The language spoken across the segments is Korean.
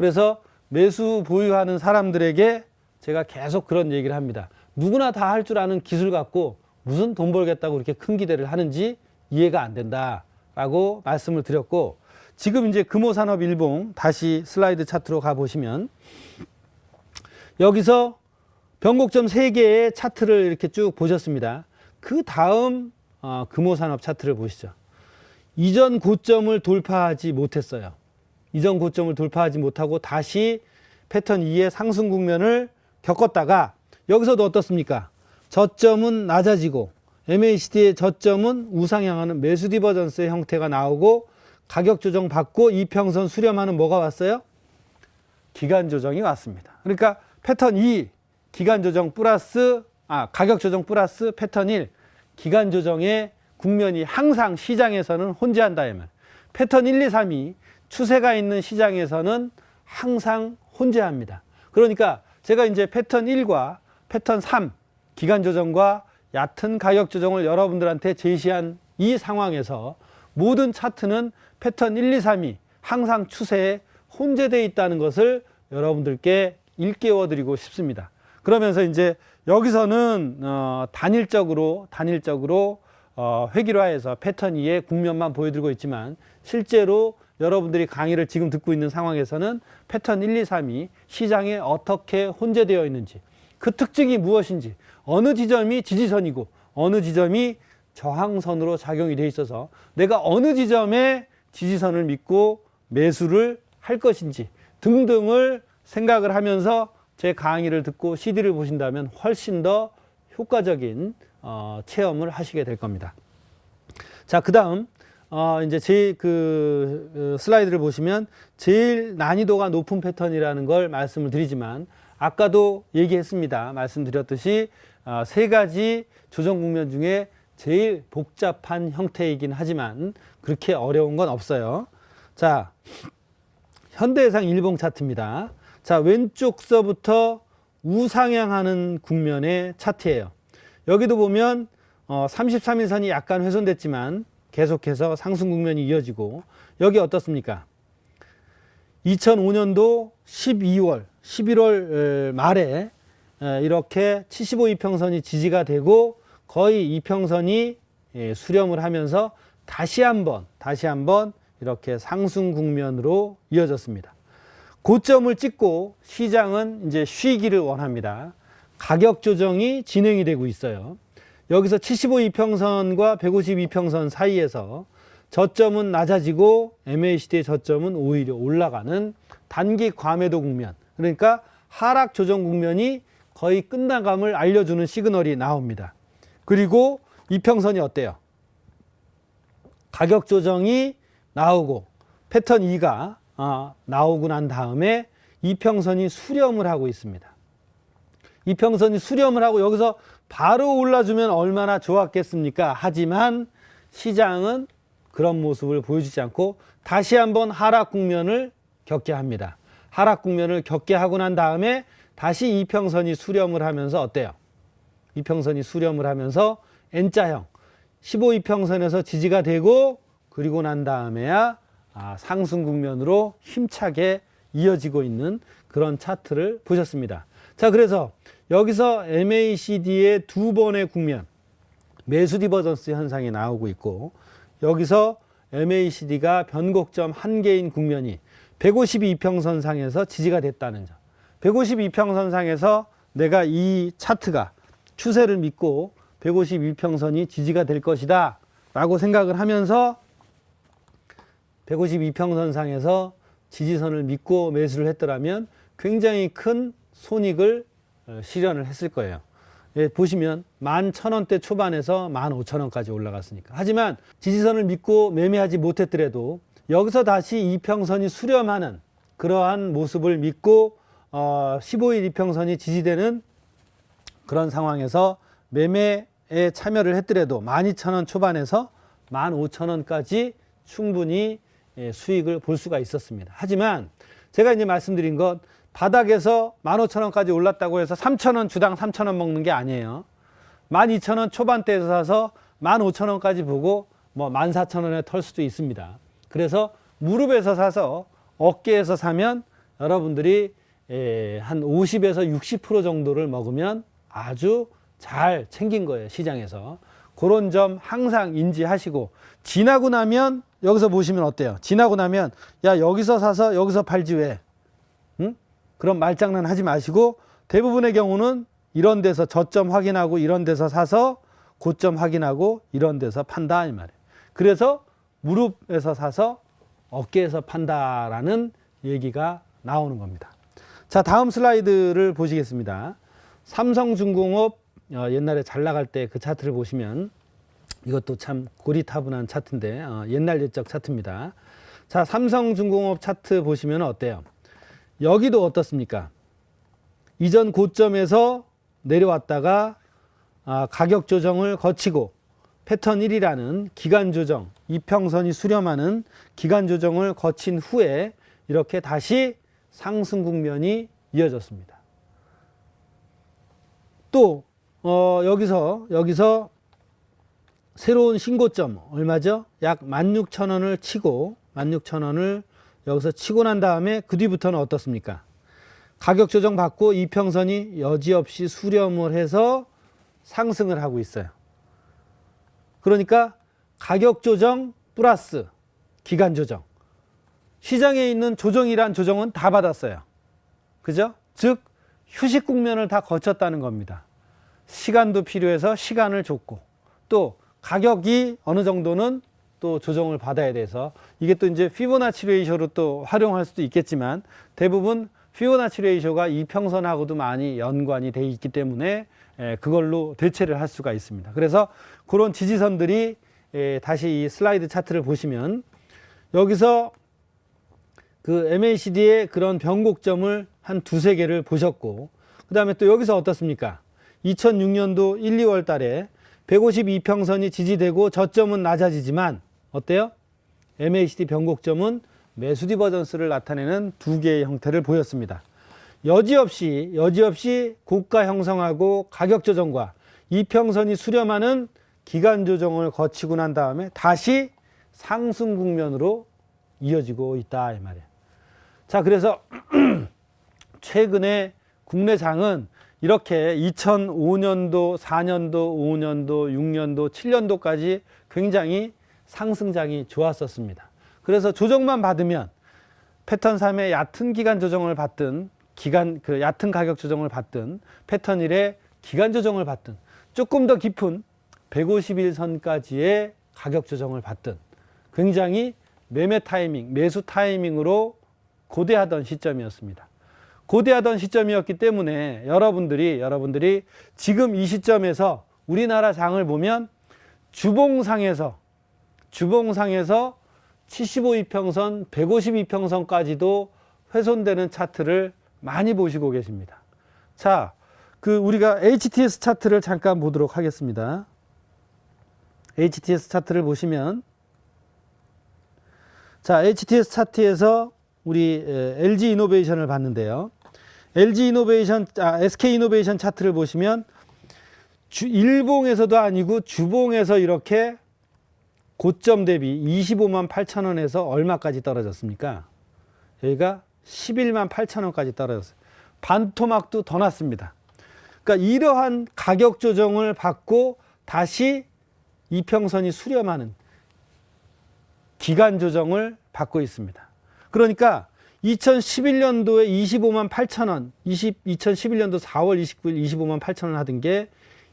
그래서 매수 보유하는 사람들에게 제가 계속 그런 얘기를 합니다. 누구나 다 할 줄 아는 기술 갖고 무슨 돈 벌겠다고 이렇게 큰 기대를 하는지 이해가 안 된다라고 말씀을 드렸고 지금 이제 금호산업 일봉 다시 슬라이드 차트로 가 보시면 여기서 변곡점 세개의 차트를 이렇게 쭉 보셨습니다. 그 다음 어, 금호산업 차트를 보시죠. 이전 고점을 돌파하지 못했어요. 이전 고점을 돌파하지 못하고 다시 패턴 2의 상승 국면을 겪었다가 여기서도 어떻습니까? 저점은 낮아지고 MACD의 저점은 우상향하는 매수 디버전스의 형태가 나오고 가격 조정 받고 이평선 수렴하는 뭐가 왔어요? 기간 조정이 왔습니다. 그러니까 패턴 2 기간 조정 플러스 아 가격 조정 플러스 패턴 1 기간 조정의 국면이 항상 시장에서는 혼재한다 이 말. 패턴 1, 2, 3이 추세가 있는 시장에서는 항상 혼재합니다. 그러니까 제가 이제 패턴 1과 패턴 3 기간 조정과 얕은 가격 조정을 여러분들한테 제시한 이 상황에서 모든 차트는 패턴 1, 2, 3이 항상 추세에 혼재되어 있다는 것을 여러분들께 일깨워 드리고 싶습니다. 그러면서 이제 여기서는 어, 단일적으로 단일적으로 어, 획일화해서 패턴 2의 국면만 보여드리고 있지만 실제로 여러분들이 강의를 지금 듣고 있는 상황에서는 패턴 1, 2, 3이 시장에 어떻게 혼재되어 있는지 그 특징이 무엇인지 어느 지점이 지지선이고 어느 지점이 저항선으로 작용이 돼 있어서 내가 어느 지점에 지지선을 믿고 매수를 할 것인지 등등을 생각을 하면서 제 강의를 듣고 CD를 보신다면 훨씬 더 효과적인 어, 체험을 하시게 될 겁니다. 자, 그 다음, 어, 이제 제 그, 어, 슬라이드를 보시면 제일 난이도가 높은 패턴이라는 걸 말씀을 드리지만 아까도 얘기했습니다. 말씀드렸듯이 어, 세 가지 조정 국면 중에 제일 복잡한 형태이긴 하지만 그렇게 어려운 건 없어요. 자, 현대해상 일봉 차트입니다. 자, 왼쪽서부터 우상향하는 국면의 차트예요. 여기도 보면 어, 33일선이 약간 훼손됐지만 계속해서 상승 국면이 이어지고 여기 어떻습니까? 2005년도 12월, 11월 말에 에, 이렇게 75 이평선이 지지가 되고 거의 이평선이 예, 수렴을 하면서 다시 한번 다시 한번 이렇게 상승 국면으로 이어졌습니다. 고점을 찍고 시장은 이제 쉬기를 원합니다. 가격 조정이 진행이 되고 있어요. 여기서 75 이평선과 150 이평선 사이에서 저점은 낮아지고 MACD의 저점은 오히려 올라가는 단기 과매도 국면. 그러니까 하락 조정 국면이 거의 끝나감을 알려주는 시그널이 나옵니다. 그리고 이평선이 어때요? 가격 조정이 나오고 패턴 2가 아, 나오고 난 다음에 이평선이 수렴을 하고 있습니다. 이평선이 수렴을 하고 여기서 바로 올라주면 얼마나 좋았겠습니까? 하지만 시장은 그런 모습을 보여주지 않고 다시 한번 하락 국면을 겪게 합니다. 하락 국면을 겪게 하고 난 다음에 다시 이평선이 수렴을 하면서 어때요? 이평선이 수렴을 하면서 N자형 15이평선에서 지지가 되고 그리고 난 다음에야 아, 상승 국면으로 힘차게 이어지고 있는 그런 차트를 보셨습니다. 자, 그래서 여기서 MACD의 두 번의 국면, 매수 디버전스 현상이 나오고 있고, 여기서 MACD가 변곡점 한 개인 국면이 152평선 상에서 지지가 됐다는 점. 152평선 상에서 내가 이 차트가 추세를 믿고 152평선이 지지가 될 것이다 라고 생각을 하면서 152평선상에서 지지선을 믿고 매수를 했더라면 굉장히 큰 손익을 어, 실현을 했을 거예요. 예, 보시면 11,000원대 초반에서 15,000원까지 올라갔으니까. 하지만 지지선을 믿고 매매하지 못했더라도 여기서 다시 이평선이 수렴하는 그러한 모습을 믿고 어, 15일 이평선이 지지되는 그런 상황에서 매매에 참여를 했더라도 12,000원 초반에서 15,000원까지 충분히 예, 수익을 볼 수가 있었습니다. 하지만 제가 이제 말씀드린 것 바닥에서 15,000원까지 올랐다고 해서 3,000원 주당 3,000원 먹는 게 아니에요. 12,000원 초반대에서 사서 15,000원까지 보고 뭐 14,000원에 털 수도 있습니다. 그래서 무릎에서 사서 어깨에서 사면 여러분들이 에, 한 50에서 60% 정도를 먹으면 아주 잘 챙긴 거예요, 시장에서. 그런 점 항상 인지하시고, 지나고 나면, 여기서 보시면 어때요? 지나고 나면, 야, 여기서 사서 여기서 팔지 왜? 응? 그런 말장난 하지 마시고, 대부분의 경우는 이런 데서 저점 확인하고, 이런 데서 사서 고점 확인하고, 이런 데서 판다, 이 말이에요. 그래서 무릎에서 사서 어깨에서 판다라는 얘기가 나오는 겁니다. 자, 다음 슬라이드를 보시겠습니다. 삼성중공업 어, 옛날에 잘 나갈 때 그 차트를 보시면 이것도 참 고리타분한 차트인데 어, 옛날 옛적 차트입니다. 자, 삼성중공업 차트 보시면 어때요? 여기도 어떻습니까? 이전 고점에서 내려왔다가 아, 가격 조정을 거치고 패턴 1이라는 기간 조정, 이평선이 수렴하는 기간 조정을 거친 후에 이렇게 다시 상승 국면이 이어졌습니다. 또 어, 여기서 여기서 새로운 신고점 얼마죠? 약 16,000원을 치고 16,000원을 여기서 치고 난 다음에 그 뒤부터는 어떻습니까? 가격 조정 받고 이평선이 여지없이 수렴을 해서 상승을 하고 있어요. 그러니까 가격 조정 플러스 기간 조정. 시장에 있는 조정이란 조정은 다 받았어요. 그죠? 즉, 휴식 국면을 다 거쳤다는 겁니다. 시간도 필요해서 시간을 줬고, 또 가격이 어느 정도는 또 조정을 받아야 돼서 이게 또 이제 피보나치 레이쇼로 또 활용할 수도 있겠지만 대부분 피보나치 레이쇼가 이평선하고도 많이 연관이 돼 있기 때문에 에, 그걸로 대체를 할 수가 있습니다. 그래서 그런 지지선들이 에, 다시 이 슬라이드 차트를 보시면 여기서 그 MACD의 그런 변곡점을 한 두세 개를 보셨고 그 다음에 또 여기서 어떻습니까? 2006년도 1, 2월 달에 152평선이 지지되고 저점은 낮아지지만 어때요? MACD 변곡점은 매수 디버전스를 나타내는 두 개의 형태를 보였습니다. 여지없이 여지없이 고가 형성하고 가격 조정과 이평선이 수렴하는 기간 조정을 거치고 난 다음에 다시 상승 국면으로 이어지고 있다 이 말이에요. 자, 그래서 최근에 국내 장은 이렇게 2005년도, 4년도, 5년도, 6년도, 7년도까지 굉장히 상승장이 좋았었습니다. 그래서 조정만 받으면 패턴 3의 얕은 기간 조정을 받든 기간 그 얕은 가격 조정을 받든 패턴 1의 기간 조정을 받든 조금 더 깊은 151선까지의 가격 조정을 받든 굉장히 매매 타이밍, 매수 타이밍으로 고대하던 시점이었습니다. 고대하던 시점이었기 때문에 여러분들이 여러분들이 지금 이 시점에서 우리나라 장을 보면 주봉상에서 주봉상에서 75이평선, 152평선까지도 훼손되는 차트를 많이 보시고 계십니다. 자, 그 우리가 HTS 차트를 잠깐 보도록 하겠습니다. HTS 차트를 보시면 자, HTS 차트에서 우리 LG 이노베이션을 봤는데요. LG 이노베이션, 아, SK 이노베이션 차트를 보시면 주, 일봉에서도 아니고 주봉에서 이렇게 고점 대비 25만 8천 원에서 얼마까지 떨어졌습니까? 여기가 11만 8천 원까지 떨어졌어요. 반토막도 더 났습니다. 그러니까 이러한 가격 조정을 받고 다시 이평선이 수렴하는 기간 조정을 받고 있습니다. 그러니까 2011년도에 25만 8천 원, 20, 2011년도 4월 29일 25만 8천 원 하던 게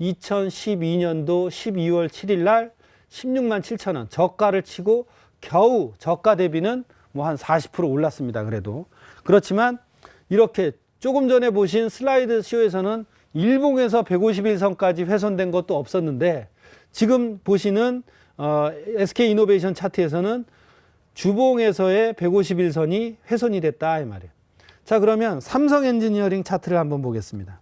2012년도 12월 7일 날 16만 7천 원 저가를 치고 겨우 저가 대비는 뭐 한 40% 올랐습니다. 그래도 그렇지만 이렇게 조금 전에 보신 슬라이드 쇼에서는 일봉에서 151선까지 훼손된 것도 없었는데 지금 보시는 어, SK 이노베이션 차트에서는 주봉에서의 151선이 훼손이 됐다 이 말이에요. 자 그러면 삼성 엔지니어링 차트를 한번 보겠습니다.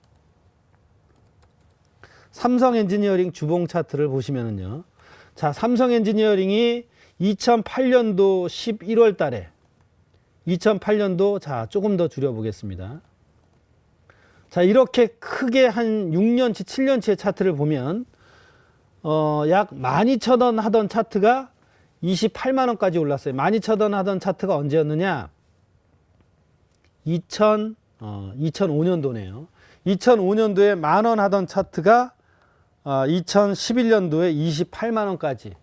삼성 엔지니어링 주봉 차트를 보시면은요. 자, 삼성 엔지니어링이 2008년도 11월 달에 2008년도 자, 조금 더 줄여 보겠습니다. 자, 이렇게 크게 한 6년치, 7년치의 차트를 보면 어, 약 12,000원 하던 차트가 28만 원까지 올랐어요. 12,000원 하던 차트가 언제였느냐? 2000, 어, 2005년도네요. 2005년도에 만 원 하던 차트가 어, 2011년도에 28만 원까지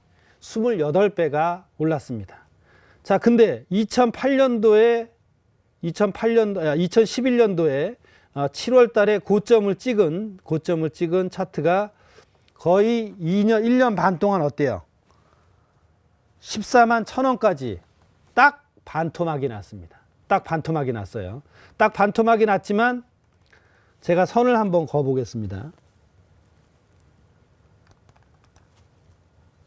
28배가 올랐습니다. 자, 근데 2008년도에 2008년도, 2011년도에 7월 달에 고점을 찍은, 고점을 찍은 차트가 거의 2년, 1년 반 동안 어때요? 14만 천 원까지 딱 반토막이 났습니다. 딱 반토막이 났어요. 딱 반토막이 났지만 제가 선을 한번 그어 보겠습니다.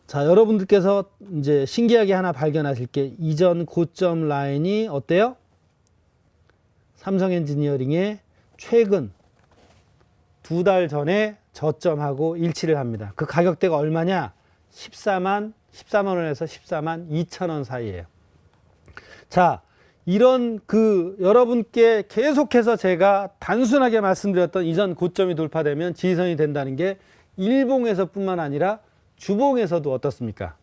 자, 여러분들께서 이제 신기하게 하나 발견하실 게 이전 고점 라인이 어때요? 삼성 엔지니어링의 최근 두 달 전에 저점하고 일치를 합니다. 그 가격대가 얼마냐? 14만 14만 원에서 14만 2천 원 사이예요. 자, 이런 그 여러분께 계속해서 제가 단순하게 말씀드렸던 이전 고점이 돌파되면 지지선이 된다는 게 일봉에서뿐만 아니라 주봉에서도 어떻습니까?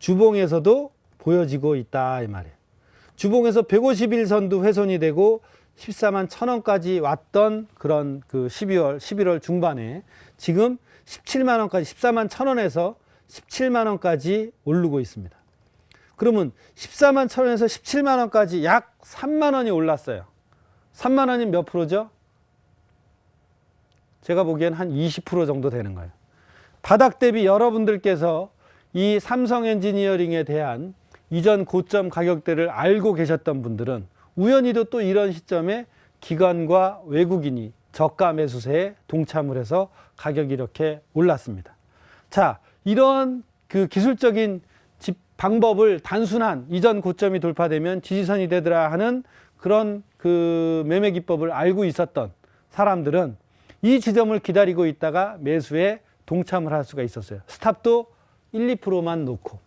주봉에서도 보여지고 있다 이 말이에요. 주봉에서 151선도 훼손이 되고 14만 천 원까지 왔던 그런 그 12월 11월 중반에 지금 17만 원까지 14만 천 원에서 17만 원까지 오르고 있습니다. 그러면 14만 천 원에서 17만 원까지 약 3만 원이 올랐어요. 3만 원이 몇 프로죠? 제가 보기엔 한 20% 정도 되는 거예요. 바닥 대비 여러분들께서 이 삼성 엔지니어링에 대한 이전 고점 가격대를 알고 계셨던 분들은 우연히도 또 이런 시점에 기관과 외국인이 저가 매수세에 동참을 해서 가격이 이렇게 올랐습니다. 자, 이런 그 기술적인 집 방법을 단순한 이전 고점이 돌파되면 지지선이 되더라 하는 그런 그 매매 기법을 알고 있었던 사람들은 이 지점을 기다리고 있다가 매수에 동참을 할 수가 있었어요. 스탑도 1, 2%만 놓고